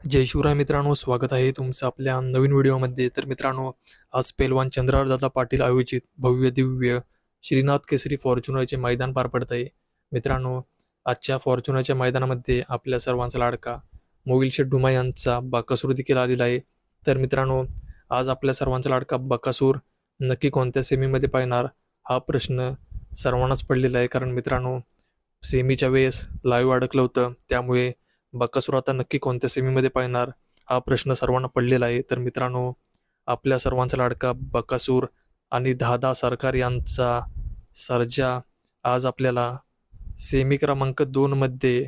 जय शिवराय मित्रांनो स्वागत आहे तुमचं आपल्या नवीन व्हिडिओमध्ये. तर मित्रांनो आज पेलवान चंद्रारदादा पाटील आयोजित भव्य दिव्य श्रीनाथ केसरी फॉर्च्युनरचे मैदान पार पडत आहे. मित्रांनो आजच्या फॉर्च्युनरच्या मैदानामध्ये आपल्या सर्वांचा लाडका मोविल शेठ डुमा यांचा बकासूर देखील आलेला आहे. तर मित्रांनो आज आपल्या सर्वांचा लाडका बकासूर नक्की कोणत्या सेमीमध्ये पाहणार हा प्रश्न सर्वांनाच पडलेला आहे. कारण मित्रांनो सेमीच्या वेळेस लाईव्ह अडकलं होतं त्यामुळे बकासूर आता नक्की कोणत्या सेमीमध्ये पाहणार? हा प्रश्न सर्वांना पडलेला आहे. तर मित्रांनो आपल्या सर्वांचा लाडका बकासूर आणि दादा सरकार यांचा सर्जा आज आपल्याला सेमी क्रमांक दोनमध्ये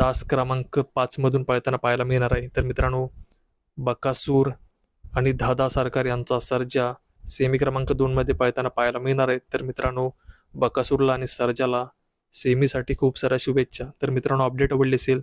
तास क्रमांक पाचमधून पळताना पाहायला मिळणार आहे. तर मित्रांनो बकासूर आणि दादा सरकार यांचा सर्जा सेमी क्रमांक दोनमध्ये पळताना पाहायला मिळणार आहे. तर मित्रांनो बकासूरला आणि सर्जाला सेमीसाठी खूप साऱ्या शुभेच्छा. तर मित्रांनो अपडेट आवडली असेल